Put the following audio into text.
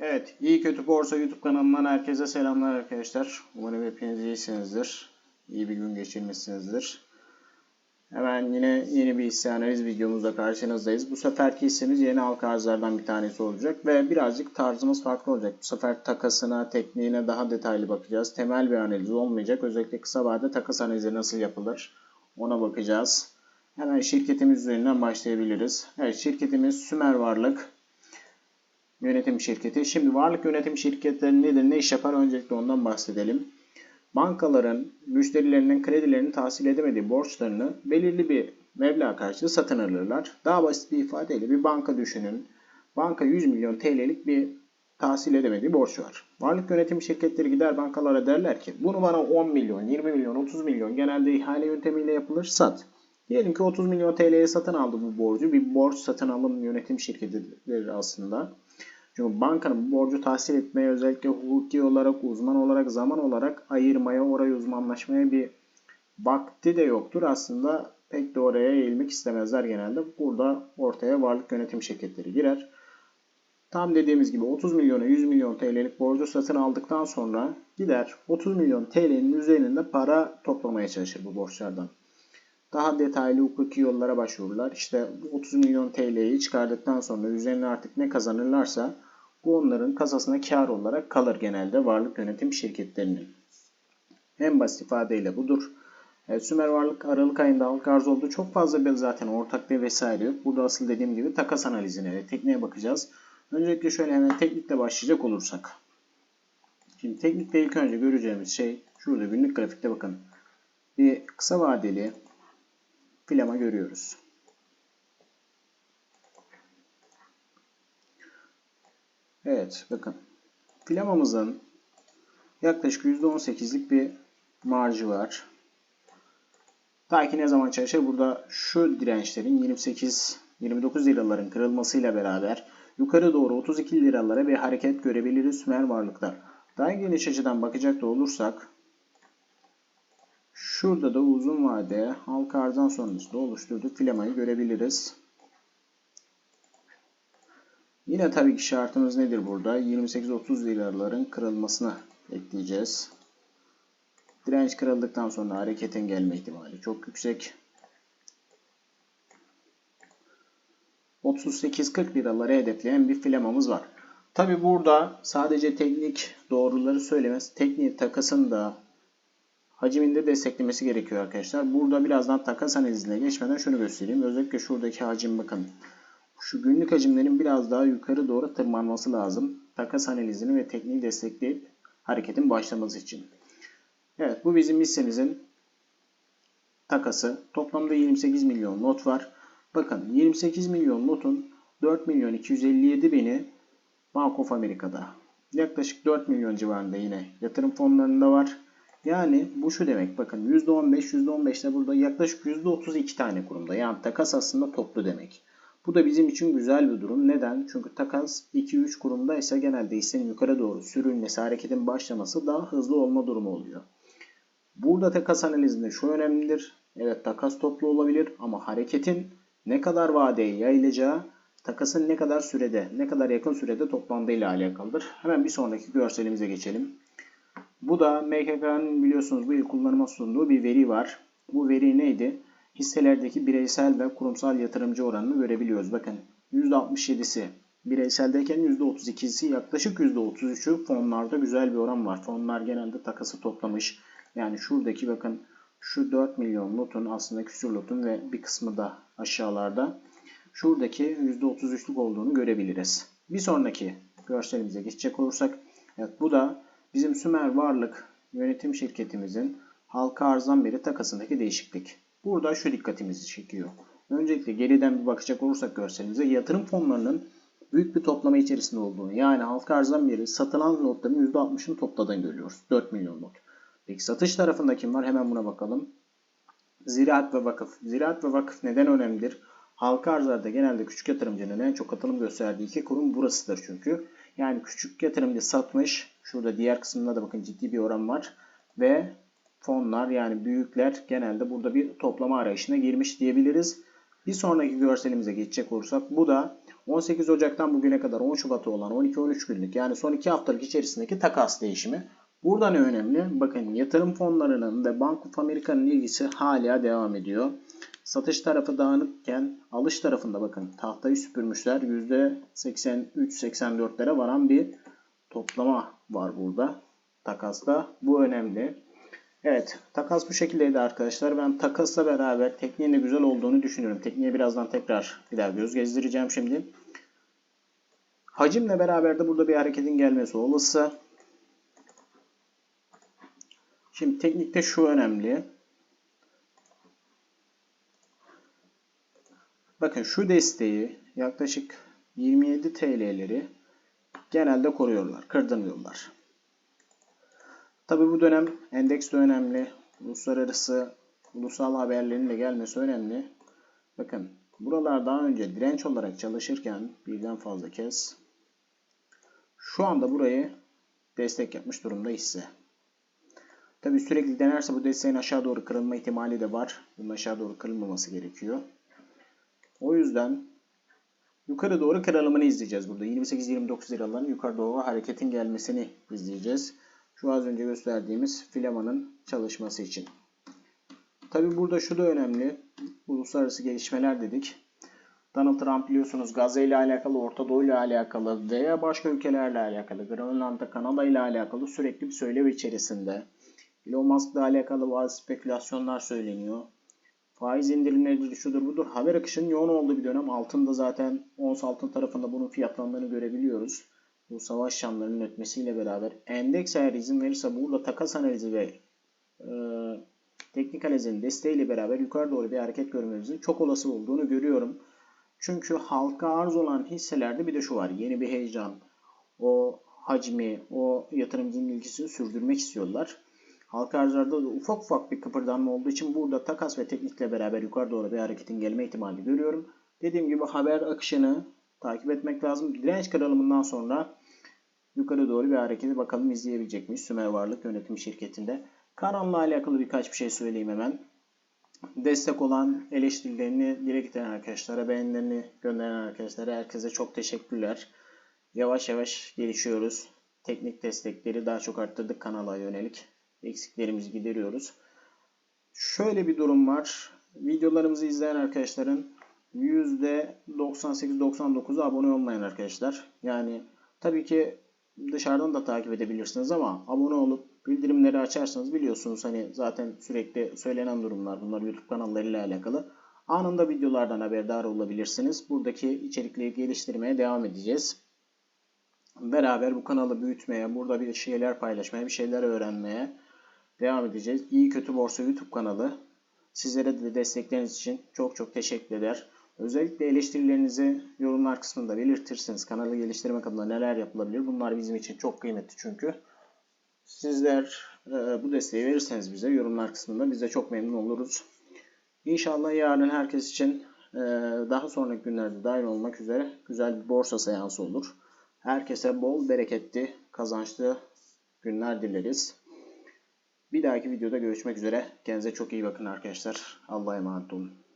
Evet, iyi kötü borsa YouTube kanalından herkese selamlar arkadaşlar. Umarım hepiniz iyisinizdir. İyi bir gün geçirmişsinizdir. Hemen yine yeni bir hisse analiz videomuzda karşınızdayız. Bu seferki hissemiz yeni halka arzlardan bir tanesi olacak ve birazcık tarzımız farklı olacak. Bu sefer takasına, tekniğine daha detaylı bakacağız. Temel bir analiz olmayacak. Özellikle kısa vadede takas analizi nasıl yapılır ona bakacağız. Hemen şirketimiz üzerinden başlayabiliriz. Evet, şirketimiz Sümer Varlık. Yönetim şirketi. Şimdi varlık yönetim şirketleri nedir, ne iş yapar? Öncelikle ondan bahsedelim. Bankaların müşterilerinin kredilerini tahsil edemediği borçlarını belirli bir meblağ karşılığı satın alırlar. Daha basit bir ifadeyle bir banka düşünün. Banka 100 milyon TL'lik bir tahsil edemediği borç var. Varlık yönetim şirketleri gider bankalara derler ki bunu bana 10 milyon, 20 milyon, 30 milyon genelde ihale yöntemiyle yapılır sat. Diyelim ki 30 milyon TL'ye satın aldı bu borcu. Bir borç satın alım yönetim şirketidir aslında. Çünkü bankanın borcu tahsil etmeye özellikle hukuki olarak, uzman olarak, zaman olarak ayırmaya, oraya uzmanlaşmaya bir vakti de yoktur. Aslında pek de oraya eğilmek istemezler genelde. Burada ortaya varlık yönetim şirketleri girer. Tam dediğimiz gibi 30 milyona 100 milyon TL'lik borcu satın aldıktan sonra gider 30 milyon TL'nin üzerinde para toplamaya çalışır bu borçlardan. Daha detaylı hukuki yollara başvururlar. İşte 30 milyon TL'yi çıkardıktan sonra üzerine artık ne kazanırlarsa bu onların kasasına kar olarak kalır genelde varlık yönetim şirketlerinin. En basit ifadeyle budur. Evet, Sümer Varlık Aralık ayında halka arz oldu. Çok fazla bir zaten ortaklığı vesaire yok. Burada asıl dediğim gibi takas analizine ve tekniğe bakacağız. Öncelikle şöyle hemen teknikle başlayacak olursak. Şimdi teknikte ilk önce göreceğimiz şey şurada günlük grafikte bakın. Bir kısa vadeli filama görüyoruz. Evet bakın. Filamamızın yaklaşık %18'lik bir marjı var. Ta ki ne zaman çalışır? Burada şu dirençlerin 28-29 liraların kırılmasıyla beraber yukarı doğru 32 liralara bir hareket görebiliriz Sümer varlıklar. Daha geniş açıdan bakacak da olursak şurada da uzun vade halka arzdan sonrasında oluşturduğu filamayı görebiliriz. Yine tabii ki şartımız nedir burada? 28-30 liraların kırılmasını ekleyeceğiz. Direnç kırıldıktan sonra hareketin gelme ihtimali çok yüksek. 38-40 liraları hedefleyen bir filamamız var. Tabi burada sadece teknik doğruları söylemez. Teknik takasın da haciminde desteklemesi gerekiyor arkadaşlar. Burada birazdan takas analizine geçmeden şunu göstereyim. Özellikle şuradaki hacim bakın. Şu günlük hacimlerin biraz daha yukarı doğru tırmanması lazım. Takas analizini ve tekniği destekleyip hareketin başlaması için. Evet bu bizim hissemizin takası. Toplamda 28 milyon not var. Bakın 28 milyon notun 4 milyon 257 bini Bank of America'da. Yaklaşık 4 milyon civarında yine yatırım fonlarında var. Yani bu şu demek bakın %15 %15 de burada yaklaşık %32 tane kurumda. Yani takas aslında toplu demek. Bu da bizim için güzel bir durum. Neden? Çünkü takas 2-3 kurumda ise genelde hissenin yukarı doğru sürülmesi, hareketin başlaması daha hızlı olma durumu oluyor. Burada takas analizinde şu önemlidir. Evet takas toplu olabilir ama hareketin ne kadar vadeye yayılacağı takasın ne kadar sürede, ne kadar yakın sürede toplandığı ile alakalıdır. Hemen bir sonraki görselimize geçelim. Bu da MKK'nın biliyorsunuz bu yıl kullanıma sunduğu bir veri var. Bu veri neydi? Hisselerdeki bireysel ve kurumsal yatırımcı oranını görebiliyoruz. Bakın %67'si bireyseldeyken %32'si yaklaşık %33'ü fonlarda güzel bir oran var. Fonlar genelde takası toplamış. Yani şuradaki bakın şu 4 milyon lotun aslında küsur lotun ve bir kısmı da aşağılarda şuradaki %33'lük olduğunu görebiliriz. Bir sonraki görselimize geçecek olursak evet bu da bizim Sümer Varlık yönetim şirketimizin halka arzdan beri takasındaki değişiklik. Burada şu dikkatimizi çekiyor. Öncelikle geriden bir bakacak olursak görselimize yatırım fonlarının büyük bir toplama içerisinde olduğunu yani halka arzdan beri satılan notların %60'ını topladığını görüyoruz. 4 milyon not. Peki satış tarafında kim var? Hemen buna bakalım. Ziraat ve vakıf. Ziraat ve vakıf neden önemlidir? Halka arzlarda genelde küçük yatırımcının en çok katılım gösterdiği iki kurum burasıdır çünkü. Yani küçük yatırımcı satmış. Şurada diğer kısmında da bakın ciddi bir oran var. Ve fonlar yani büyükler genelde burada bir toplama arayışına girmiş diyebiliriz. Bir sonraki görselimize geçecek olursak bu da 18 Ocak'tan bugüne kadar 10 Şubat'a olan 12-13 günlük yani son 2 haftalık içerisindeki takas değişimi. Burada ne önemli? Bakın yatırım fonlarının ve Bank of America'nın ilgisi hala devam ediyor. Satış tarafı dağınıkken alış tarafında bakın tahtayı süpürmüşler. %83-84'lere varan bir toplama var burada takasta. Bu önemli. Evet takas bu şekildeydi arkadaşlar. Ben takasla beraber tekniğin de güzel olduğunu düşünüyorum. Tekniğe birazdan tekrar bir daha göz gezdireceğim şimdi. Hacimle beraber de burada bir hareketin gelmesi olası. Şimdi teknikte şu önemli. Bakın şu desteği yaklaşık 27 TL'leri genelde koruyorlar, kırdırmıyorlar. Tabi bu dönem endeks de önemli. Uluslararası ulusal haberlerin de gelmesi önemli. Bakın buralar daha önce direnç olarak çalışırken birden fazla kez şu anda burayı destek yapmış durumda hisse. Tabi sürekli denerse bu desteğin aşağı doğru kırılma ihtimali de var. Bunun aşağı doğru kırılmaması gerekiyor. O yüzden yukarı doğru kırılımını izleyeceğiz burada. 28-29 liraların yukarı doğru hareketin gelmesini izleyeceğiz. Şu az önce gösterdiğimiz filamanın çalışması için. Tabi burada şu da önemli. Uluslararası gelişmeler dedik. Donald Trump biliyorsunuz Gazze ile alakalı, Orta Doğu ile alakalı veya başka ülkelerle alakalı, Grönland'da, Kanada ile alakalı sürekli bir söylev içerisinde. Elon Musk ile alakalı bazı spekülasyonlar söyleniyor. Faiz indirimleri şudur budur. Haber akışının yoğun olduğu bir dönem. Altında zaten ons altın tarafında bunun fiyatlandığını görebiliyoruz. Bu savaş şamlarının ötmesiyle beraber endeks eğer izin verirse burada takas analizi ve e, teknik analizin desteğiyle beraber yukarı doğru bir hareket görmemizin çok olası olduğunu görüyorum. Çünkü halka arz olan hisselerde bir de şu var. Yeni bir heyecan, o hacmi, o yatırımcının ilgisini sürdürmek istiyorlar. Halka arzlarda da ufak ufak bir kıpırdanma olduğu için burada takas ve teknikle beraber yukarı doğru bir hareketin gelme ihtimali görüyorum. Dediğim gibi haber akışını takip etmek lazım. Direnç kırılımından sonra yukarı doğru bir hareketi bakalım izleyebilecek miyiz Sümer Varlık Yönetim Şirketi'nde. Kanalla alakalı birkaç bir şey söyleyeyim hemen. Destek olan eleştirilerini dile getiren arkadaşlara, beğenilerini gönderen arkadaşlara herkese çok teşekkürler. Yavaş yavaş gelişiyoruz. Teknik destekleri daha çok arttırdık kanala yönelik. Eksiklerimizi gideriyoruz. Şöyle bir durum var. Videolarımızı izleyen arkadaşların %98-99'u abone olmayan arkadaşlar. Yani tabii ki dışarıdan da takip edebilirsiniz ama abone olup bildirimleri açarsanız biliyorsunuz hani zaten sürekli söylenen durumlar bunlar YouTube kanallarıyla alakalı. Anında videolardan haberdar olabilirsiniz. Buradaki içerikleri geliştirmeye devam edeceğiz. Beraber bu kanalı büyütmeye, burada bir şeyler paylaşmaya, bir şeyler öğrenmeye devam edeceğiz. İyi Kötü Borsa YouTube kanalı. Sizlere de destekleriniz için çok çok teşekkür eder. Özellikle eleştirilerinizi yorumlar kısmında belirtirseniz kanalı geliştirmek adına neler yapılabilir bunlar bizim için çok kıymetli çünkü. Sizler e, bu desteği verirseniz bize yorumlar kısmında biz de çok memnun oluruz. İnşallah yarın herkes için e, daha sonraki günlerde dahil olmak üzere güzel bir borsa seansı olur. Herkese bol bereketli, kazançlı günler dileriz. Bir dahaki videoda görüşmek üzere. Kendinize çok iyi bakın arkadaşlar. Allah'a emanet olun.